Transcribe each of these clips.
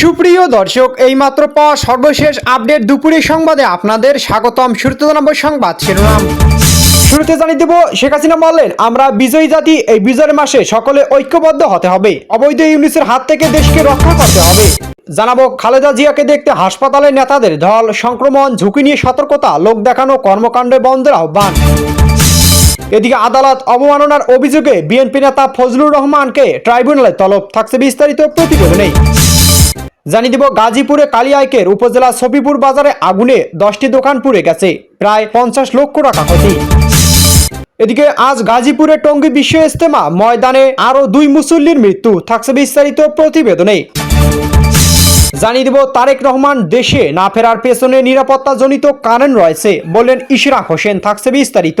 সুপ্রিয় দর্শক, এইমাত্র পাওয়া সর্বশেষ আপডেট দুপুরের সংবাদে আপনাদের স্বাগতম। শুরুতে জানাব সংবাদ শিরোনাম। শুরুতে জানিয়ে দেব, শেখ হাসিনা বললেন আমরা বিজয়ী জাতি, এই বিজয়ের মাসে সকলে ঐক্যবদ্ধ হতে হবে। অবৈধ ইউনিসের হাত থেকে দেশকে রক্ষা করতে হবে। জানাব, খালেদা জিয়াকে দেখতে হাসপাতালের নেতাদের দল, সংক্রমণ, ঝুঁকি নিয়ে সতর্কতা, লোক দেখানো, কর্মকাণ্ডে বন্ধের আহ্বান। এদিকে আদালত অবমাননার অভিযোগে বিএনপি নেতা ফজলুর রহমানকে ট্রাইব্যুনালে তলব। থাকছে বিস্তারিত প্রতিবেদনে জানিয়ে দিব গাজীপুরে কালিয়াইকের উপজেলা সফিপুর বাজারে আগুনে দশটি দোকান পুড়ে গেছে। প্রায় পঞ্চাশ লক্ষ টাকা ক্ষতি। এদিকে আজ গাজীপুরে টঙ্গী বিশ্ব ইস্তেমা ময়দানে আরও দুই মুসল্লির মৃত্যু, থাকছে বিস্তারিত প্রতিবেদনে। জানিয়ে দিব তারেক রহমান দেশে না ফেরার পেছনে নিরাপত্তাজনিত কারণ রয়েছে বললেন ইশরাক হোসেন, থাকছে বিস্তারিত।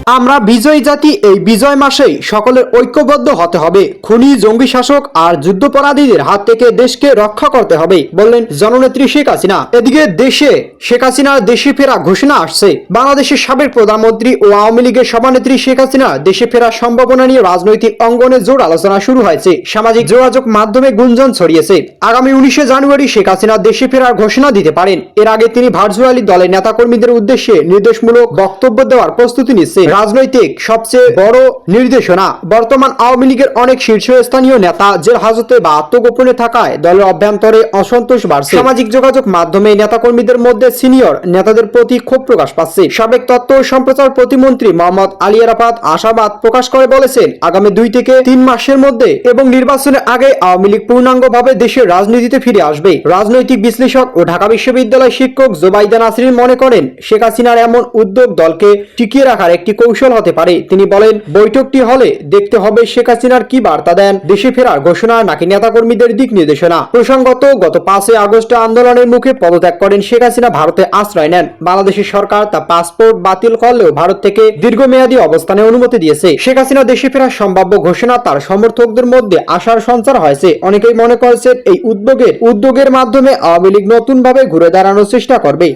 আমরা বিজয়ী জাতি, এই বিজয় মাসেই সকলের ঐক্যবদ্ধ হতে হবে। খুনি, জঙ্গি শাসক আর যুদ্ধপরাধীদের হাত থেকে দেশকে রক্ষা করতে হবে, বললেন জননেত্রী শেখ হাসিনা। এদিকে দেশে শেখ হাসিনার দেশে ফেরা ঘোষণা আসছে। বাংলাদেশের সাবেক প্রধানমন্ত্রী ও আওয়ামী লীগের সভানেত্রী শেখ হাসিনা দেশে ফেরার সম্ভাবনা নিয়ে রাজনৈতিক অঙ্গনে জোর আলোচনা শুরু হয়েছে। সামাজিক যোগাযোগ মাধ্যমে গুঞ্জন ছড়িয়েছে। আগামী উনিশে জানুয়ারি শেখ হাসিনা দেশে ফেরার ঘোষণা দিতে পারেন। এর আগে তিনি ভার্চুয়ালি দলের নেতাকর্মীদের উদ্দেশ্যে নির্দেশমূলক বক্তব্য দেওয়ার প্রস্তুতি নিচ্ছে রাজনৈতিক সবচেয়ে বড় নির্দেশনা। বর্তমান আওয়ামী লীগের অনেক শীর্ষস্থানীয় নেতা জেল হাজতে বা আত্মগোপনে থাকায় দলের অভ্যন্তরে অসন্তোষ বাড়ছে। সামাজিক যোগাযোগ মাধ্যমে নেতাকর্মীদের মধ্যে সিনিয়র নেতাদের প্রতি ক্ষোভ প্রকাশ পাচ্ছে। সাবেক তথ্য সম্প্রচার প্রতিমন্ত্রী মোহাম্মদ আলী আরাফাত আশাবাদ প্রকাশ করে বলেছেন, আগামী দুই থেকে তিন মাসের মধ্যে এবং নির্বাচনের আগে আওয়ামী লীগ পূর্ণাঙ্গভাবে দেশের রাজনীতিতে ফিরে আসবে। রাজনৈতিক বিশ্লেষক ও ঢাকা বিশ্ববিদ্যালয় শিক্ষক জোবাইদা নাসরিন মনে করেন, শেখ হাসিনার এমন উদ্যোগ দলকে টিকিয়ে রাখার একটি কৌশল হতে পারে। তিনি বলেন, বৈঠকটি হলে দেখতে হবে শেখ হাসিনার কি বার্তা দেন। দেশে ফেরার ঘোষণা নাকি নেতাকর্মীদের দিক নির্দেশনা। প্রসঙ্গত, গত পাঁচই আগস্ট আন্দোলনের মুখে পদত্যাগ করেন শেখ হাসিনা ভারতে আশ্রয় নেন। বাংলাদেশের সরকার তা পাসপোর্ট বাতিল করলেও ভারত থেকে দীর্ঘমেয়াদী অবস্থানে অনুমতি দিয়েছে। শেখ হাসিনা দেশে ফেরার সম্ভাব্য ঘোষণা তার সমর্থকদের মধ্যে আশার সঞ্চার হয়েছে। অনেকেই মনে করছেন, এই উদ্যোগের উদ্যোগের মাধ্যমে আওয়ামী লীগ নতুনভাবে ঘুরে দাঁড়ানোর চেষ্টা করবে।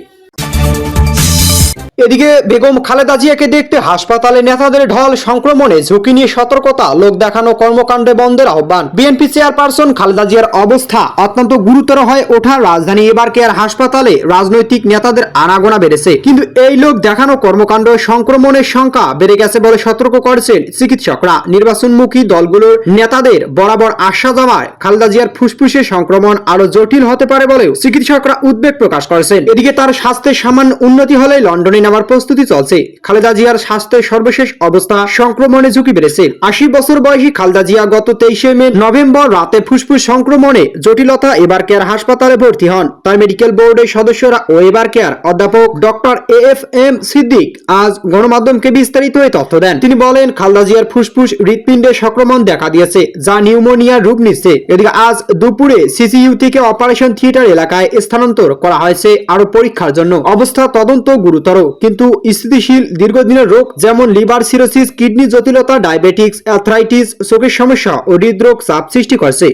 এদিকে বেগম খালেদা জিয়াকে দেখতে হাসপাতালে নেতাদের ঢল সংক্রমণে ঝুঁকি নিয়ে সতর্কতা, লোক দেখানো কর্মকাণ্ডে বন্ধের আহ্বান। বিএনপি চেয়ারপারসন খালেদা জিয়ার অবস্থা অত্যন্ত গুরুতর হয়ে ওঠার রাজধানী এবার কেয়ার হাসপাতালে রাজনৈতিক নেতাদের আনাগোনা বেড়েছে? কিন্তু এই লোক দেখানো কর্মকাণ্ড সংক্রমণের সংখ্যা বেড়ে গেছে বলে সতর্ক করেছেন চিকিৎসকরা। নির্বাচনমুখী দলগুলোর নেতাদের বরাবর আশা দেওয়ায় খালেদা জিয়ার ফুসফুসে সংক্রমণ আরও জটিল হতে পারে বলেও চিকিৎসকরা উদ্বেগ প্রকাশ করেছেন। এদিকে তার স্বাস্থ্যের সামান্য উন্নতি হলে লন্ডনে নেওয়ার প্রস্তুতি চলছে। খালেদা জিয়ার স্বাস্থ্যের সর্বশেষ অবস্থা সংক্রমণে ঝুঁকি বেড়েছে। আশি বছর বয়সী খালেদা জিয়া গত তেইশে মে নভেম্বর রাতে ফুসফুস সংক্রমণে জটিলতা এবার কেয়ার হাসপাতালে ভর্তি হন। তার মেডিকেল বোর্ডের সদস্যরা ও এবার কেয়ার অধ্যাপক doctor A F M Siddique আজ গণমাধ্যমকে বিস্তারিত এই তথ্য দেন। তিনি বলেন, খালেদা জিয়ার ফুসফুস হৃৎপিণ্ডে সংক্রমণ দেখা দিয়েছে, যা নিউমোনিয়ার রূপ নিচ্ছে। এদিকে আজ দুপুরে সিসিইউ থেকে অপারেশন থিয়েটার এলাকায় স্থানান্তর করা হয়েছে আরও পরীক্ষার জন্য। অবস্থা তদন্ত গুরুতর। কিন্তু স্থিতিশীল দীর্ঘদিনের রোগ যেমন লিভার সিরোসিস, কিডনি জটিলতা, ডায়াবেটিক্স, অ্যাথরাইটিস, চোখের সমস্যা ও হৃদরোগ চাপ সৃষ্টি করছে।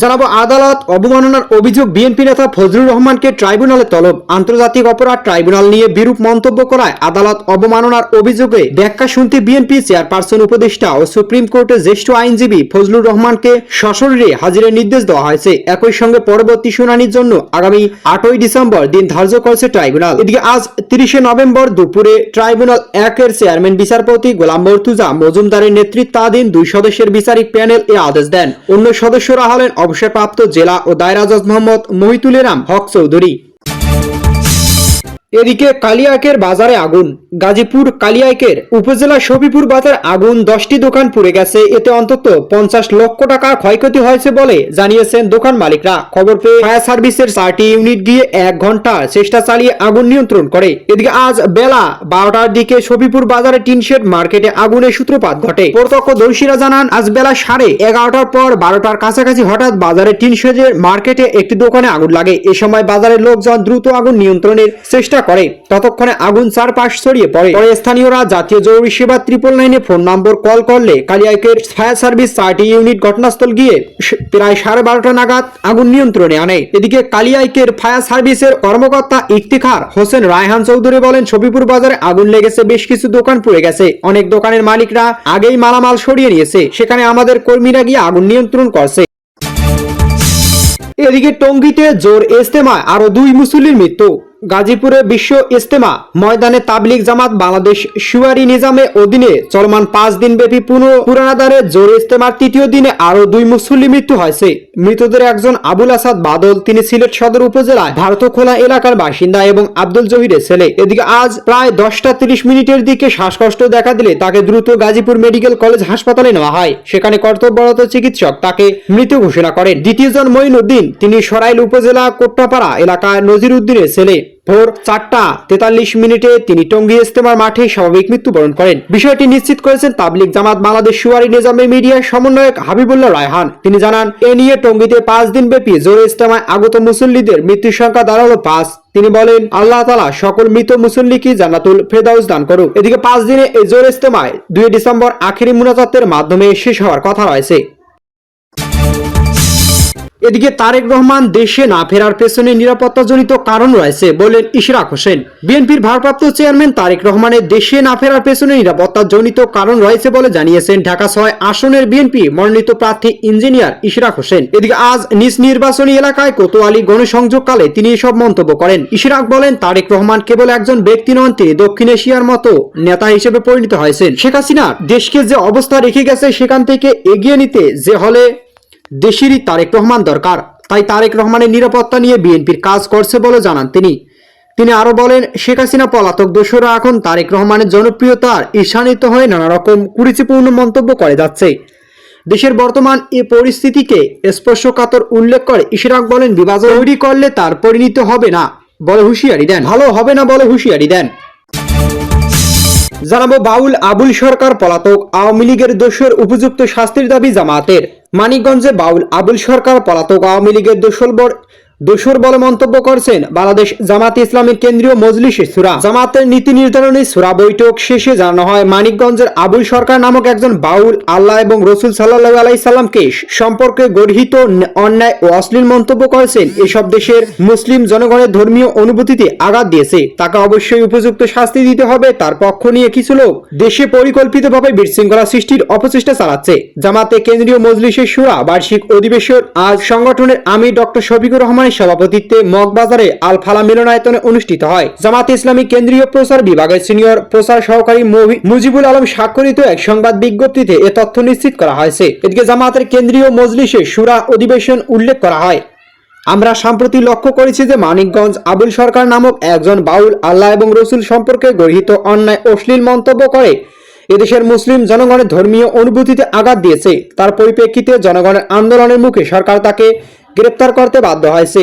জানাব আদালত অবমাননার অভিযোগ বিএনপি নেতা ফজলুর রহমানকে ট্রাইব্যুনালে তলব। আন্তর্জাতিক অপরাধ ট্রাইব্যুনাল নিয়ে বিরূপ মন্তব্য করায় আদালত অবমাননার অভিযোগে ব্যাখ্যা শুনতে বিএনপি চেয়ারপারসন উপদেষ্টা ও সুপ্রিম কোর্টের জ্যেষ্ঠ আইনজীবী ফজলুর রহমানকে সশরীরে হাজিরের নির্দেশ দেওয়া হয়েছে। একই সঙ্গে পরবর্তী শুনানির জন্য আগামী আটই ডিসেম্বর দিন ধার্য করেছে ট্রাইব্যুনাল। এদিকে আজ তিরিশে নভেম্বর দুপুরে ট্রাইব্যুনাল একের চেয়ারম্যান, বিচারপতি গোলাম মর্তুজা মজুমদারের নেতৃত্বাধীন দুই সদস্যের বিচারিক প্যানেল এ আদেশ দেন। অন্য সদস্যরা হলেন অবসরপ্রাপ্ত জেলা ও দায়রা জজ মোহাম্মদ মহিতুল ইরাম হক চৌধুরী। এদিকে কালিয়াকের বাজারে আগুন। গাজীপুর কালিয়াকের উপজেলা শফিপুর বাজার আগুন দশটি দোকান পুড়ে গেছে। এতে অন্তত পঞ্চাশ লক্ষ টাকা ক্ষয়ক্ষতি হয়েছে বলে জানিয়েছেন দোকান মালিকরা। খবর পেয়ে ফায়ার সার্ভিসের চারটি ইউনিট গিয়ে এক ঘণ্টা চেষ্টা চালিয়ে আগুন নিয়ন্ত্রণ করে। এদিকে আজ বেলা বারোটার দিকে শফিপুর বাজারে টিনশেড মার্কেটে আগুনের সূত্রপাত ঘটে। প্রত্যক্ষদর্শীরা জানান, আজ বেলা সাড়ে এগারোটার পর বারোটার কাছাকাছি হঠাৎ বাজারে টিনশেডের মার্কেটে একটি দোকানে আগুন লাগে। এ সময় বাজারের লোকজন দ্রুত আগুন নিয়ন্ত্রণের চেষ্টা চেষ্টা করে, ততক্ষণে আগুন চারপাশ ছড়িয়ে পড়ে। পরে স্থানীয়রা জাতীয় জরুরি সেবা ত্রিপল নাইনে ফোন নম্বর কল করলে কালিয়াইকের ফায়ার সার্ভিস চারটি ইউনিট ঘটনাস্থল গিয়ে প্রায় সাড়ে বারোটা নাগাদ আগুন নিয়ন্ত্রণে আনে। এদিকে কালিয়াইকের ফায়ার সার্ভিসের কর্মকর্তা ইফতিখার হোসেন রায়হান চৌধুরী বলেন, ছবিপুর বাজারে আগুন লেগেছে, বেশ কিছু দোকান পুড়ে গেছে। অনেক দোকানের মালিকরা আগেই মালামাল সরিয়ে নিয়েছে। সেখানে আমাদের কর্মীরা গিয়ে আগুন নিয়ন্ত্রণ করছে। এদিকে টঙ্গীতে জোর ইস্তেমায় আরও দুই মুসল্লির মৃত্যু। গাজীপুরে বিশ্ব ইস্তেমা ময়দানে তাবলিগ জামাত বাংলাদেশ সুয়ারি নিজামে অধীনে চলমান পাঁচ দিন ব্যাপী পুনঃ পুরানাদারে জোর ইস্তেমার তৃতীয় দিনে আরও দুই মুসল্লি মৃত্যু হয়েছে। মৃতদের একজন আবুল আসাদ বাদল, তিনি সিলেট সদর উপজেলায় ভারতখোলা এলাকার বাসিন্দা এবং আব্দুল জহিরের ছেলে। এদিকে আজ প্রায় দশটা তিরিশ মিনিটের দিকে শ্বাসকষ্ট দেখা দিলে তাকে দ্রুত গাজীপুর মেডিকেল কলেজ হাসপাতালে নেওয়া হয়। সেখানে কর্তব্যরত চিকিৎসক তাকে মৃত ঘোষণা করেন। দ্বিতীয়জন মঈনুদ্দিন, তিনি সরাইল উপজেলা কোট্টাপাড়া এলাকায় নজির উদ্দিনের ছেলে। ভোর চারটা তেতাল্লিশ মিনিটে তিনি টঙ্গী ইস্তেমার মাঠে স্বাভাবিক মৃত্যুবরণ করেন। বিষয়টি নিশ্চিত করেছেন তাবলিক জামাত বাংলাদেশ সুয়ারি নিজামের মিডিয়ার সমন্বয়ক হাবিবুল্লাহ রায়হান। তিনি জানান, এ নিয়ে টঙ্গীতে পাঁচ দিন ব্যাপী জোরে ইস্তেমায় আগত মুসল্লিদের মৃত্যুর সংখ্যা দাঁড়াল পাঁচ। তিনি বলেন, আল্লাহ তালা সকল মৃত মুসল্লিকে জান্নাতুল ফেদাউস দান করুক। এদিকে পাঁচ দিনে এই জোর ইস্তেমায় দুই ডিসেম্বর আখেরি মুনাজাতের মাধ্যমে শেষ হওয়ার কথা রয়েছে। এদিকে তারেক রহমান দেশে না ফেরার পেছনে নিরাপত্তাজনিত কারণ রয়েছে বলেন ইশরাক হোসেন। বিএনপির ভারপ্রাপ্ত চেয়ারম্যান তারেক রহমানের দেশে না ফেরার পেছনে নিরাপত্তাজনিত কারণ রয়েছে বলে জানিয়েছেন ঢাকা ছয় আসনের বিএনপি মনোনীত প্রার্থী ইঞ্জিনিয়ার ইশরাক হোসেন। এদিকে আজ নিজ নির্বাচনী এলাকায় কোতোয়ালি গণসংযোগকালে তিনি এসব মন্তব্য করেন। ইশরাক বলেন, তারেক রহমান কেবল একজন ব্যক্তি নন, তিনি দক্ষিণ এশিয়ার মতো নেতা হিসেবে পরিণত হয়েছেন। শেখ হাসিনা দেশকে যে অবস্থা রেখে গেছে সেখান থেকে এগিয়ে নিতে যে হলে দেশেরই তারেক রহমান দরকার। তাই তারেক রহমানের নিরাপত্তা নিয়ে বিএনপির কাজ করছে বলে জানান তিনি। তিনি আরও বলেন, শেখ হাসিনা পলাতক দোষরা এখন তারেক রহমানের জনপ্রিয়তার ঈশানিত হয়ে নানা রকম কুরুচিপূর্ণ মন্তব্য করে যাচ্ছে। দেশের বর্তমান এ পরিস্থিতিকে স্পর্শকাতর উল্লেখ করে ইশরাক বলেন, বিভাজন তৈরি করলে তার পরিণত হবে না বলে হুঁশিয়ারি দেন। ভালো হবে না বলে হুঁশিয়ারি দেন। জানাব বাউল আবুল সরকার পলাতক আওয়ামী লীগের দোষের উপযুক্ত শাস্তির দাবি জামাতের। মানিকগঞ্জে বাউল আবুল সরকার পলাতক আওয়ামী লীগের দোষর বর- দোষর বলে মন্তব্য করছেন বাংলাদেশ জামাত ইসলামের কেন্দ্রীয় মজলিসে সুরা। জামাতের নীতি নির্ধারণী সুরা বৈঠক শেষে জানানো হয়, মানিকগঞ্জের আবুল সরকার নামক একজন বাউল আল্লাহ এবং রসুল সাল্লাহ আলাইসাল্লামকে সম্পর্কে গর্হিত অন্যায় ও অশ্লীল মন্তব্য করেছেন। এসব দেশের মুসলিম জনগণের ধর্মীয় অনুভূতিতে আঘাত দিয়েছে। তাকে অবশ্যই উপযুক্ত শাস্তি দিতে হবে, তার পক্ষ নিয়ে কিছু লোক দেশে পরিকল্পিতভাবে বিশৃঙ্খলা সৃষ্টির অপচেষ্টা চালাচ্ছে। জামাতে কেন্দ্রীয় মজলিসের সুরা বার্ষিক অধিবেশন আজ সংগঠনের আমির ডক্টর শফিকুর রহমানের সভাপতিত্বে মগবাজারে আল ফালা মিলনায়তনে অনুষ্ঠিত হয়। জামাত ইসলামী কেন্দ্রীয় প্রচার বিভাগের সিনিয়র প্রচার সহকারী মুজিবুল আলম স্বাক্ষরিত এক সংবাদ বিজ্ঞপ্তিতে এ তথ্য নিশ্চিত করা হয়েছে। এদিকে জামাতের কেন্দ্রীয় মজলিসে সুরা অধিবেশন উল্লেখ করা হয়। আমরা সম্প্রতি লক্ষ্য করেছি যে মানিকগঞ্জ আবুল সরকার নামক একজন বাউল আল্লাহ এবং রসুল সম্পর্কে গৃহীত অন্যায় অশ্লীল মন্তব্য করে। এদেশের মুসলিম জনগণের ধর্মীয় অনুভূতিতে আঘাত দিয়েছে। তার পরিপ্রেক্ষিতে জনগণের আন্দোলনের মুখে সরকার তাকে গ্রেপ্তার করতে বাধ্য হয়েছে।